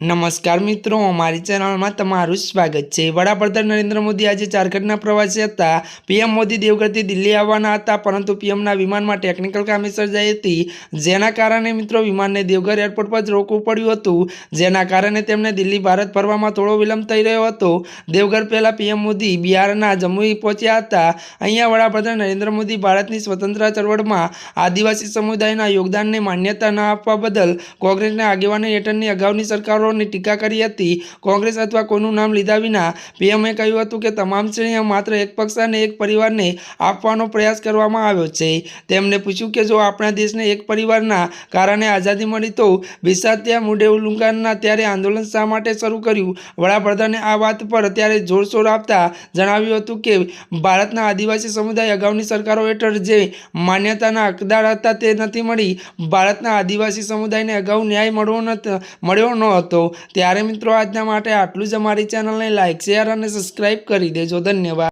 નમસ્કાર મિત્રો, અમારી ચેનલમાં તમારું સ્વાગત છે. વડાપ્રધાન નરેન્દ્ર મોદી આજે ઝારખંડના પ્રવાસે હતા. પીએમ મોદી દેવગઢથી દિલ્હી આવવાના હતા, પરંતુ પીએમના વિમાનમાં ટેકનિકલ ખામી સર્જાઈ હતી. જેના કારણે મિત્રો, વિમાનને દેવઘર એરપોર્ટ પર જ રોકવું પડ્યું હતું. જેના કારણે તેમને દિલ્હી, ભારત ફરવામાં થોડો વિલંબ થઈ રહ્યો હતો. દેવઘર પહેલાં પીએમ મોદી બિહારના જમ્મુ પહોંચ્યા હતા. અહીંયા વડાપ્રધાન નરેન્દ્ર મોદી ભારતની સ્વતંત્રતા ચળવળમાં આદિવાસી સમુદાયના યોગદાનને માન્યતા ન આપવા બદલ કોંગ્રેસના આગેવાની હેઠળની અગાઉની સરકારોની ટીકા કરી હતી. કોંગ્રેસ અથવા કોઈનું નામ લીધા વિના પીએમએ કહ્યું હતું કે તમામ શ્રેણીઓ માત્ર એક પક્ષ અને એક પરિવારને આપવાનો પ્રયાસ કરવામાં આવ્યો છે. તેમણે પૂછ્યું કે જો આપણા દેશને એક પરિવારના કારણે આઝાદી મળી તો બિસાત્યા મુડે ઉલ્લુંગાના ત્યારે આંદોલન શા માટે શરૂ કર્યું? વડાપ્રધાને આ વાત પર ત્યારે જોરશોર આપતા જણાવ્યું હતું કે ભારતના આદિવાસી સમુદાય અગાઉની સરકારો હેઠળ જે માન્યતાના હકદાર હતા તે નથી મળી. ભારતના આદિવાસી સમુદાયને અગાઉ ન્યાય મળવો મળ્યો ન હતો. ત્યારે મિત્રો આજના માટે આટલું જ. અમારી ચેનલને લાઇક શેર અને સબસ્ક્રાઈબ કરી દેજો. ધન્યવાદ.